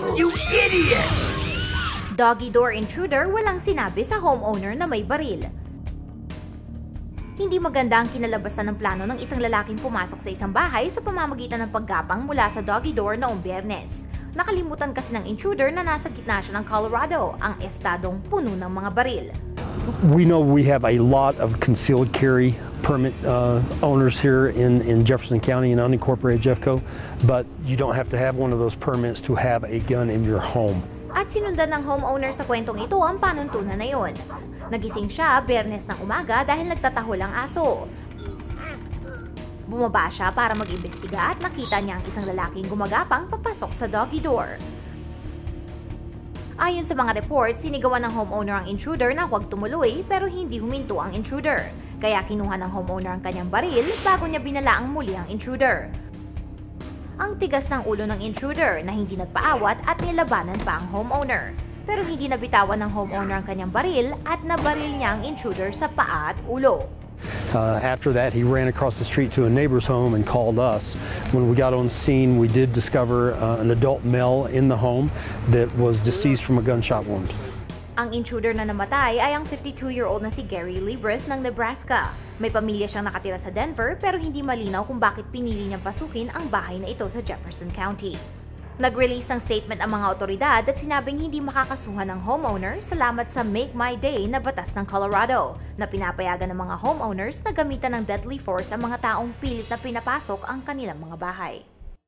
You idiot! Doggy door intruder walang sinabi sa homeowner na may baril. Hindi maganda ang kinalabasan ng plano ng isang lalaking pumasok sa isang bahay sa pamamagitan ng paggapang mula sa doggy door noong biyernes. Nakalimutan kasi ng intruder na nasa gitna siya ng Colorado, ang estadong puno ng mga baril. We know we have a lot of concealed carry permit uh, owners here in, in Jefferson County and unincorporated Jeffco, but you don't have to have one of those permits to have a gun in your home. At sinundan ng homeowner sa kwentong ito ang panuntunan na yon. Nagising siya bernes ng umaga dahil nagtatahol ang aso. Bumaba siya para mag-imbestiga at nakita niya ang isang lalaking gumagapang papasok sa doggy door. Ayon sa mga report, sinigawan ng homeowner ang intruder na huwag tumuloy pero hindi huminto ang intruder. Kaya kinuha ng homeowner ang kanyang baril bago niya binala ang muli ang intruder. Ang tigas ng ulo ng intruder na hindi nagpaawat at nilabanan pa ang homeowner. Pero hindi nabitawan ng homeowner ang kanyang baril at nabaril niya ang intruder sa paa at ulo. Uh, after that, he ran across the street to a neighbor's home and called us. When we got on scene, we did discover uh, an adult male in the home that was deceased from a gunshot wound. Ang intruder na namatay ay ang 52-year-old na si Gary Libres ng Nebraska. May pamilya siyang nakatira sa Denver pero hindi malinaw kung bakit pinili niyang pasukin ang bahay na ito sa Jefferson County. Nag-release ng statement ang mga otoridad at sinabing hindi makakasuhan ng homeowner salamat sa Make My Day na batas ng Colorado na pinapayagan ng mga homeowners na gamitan ng deadly force ang mga taong pilit na pinapasok ang kanilang mga bahay.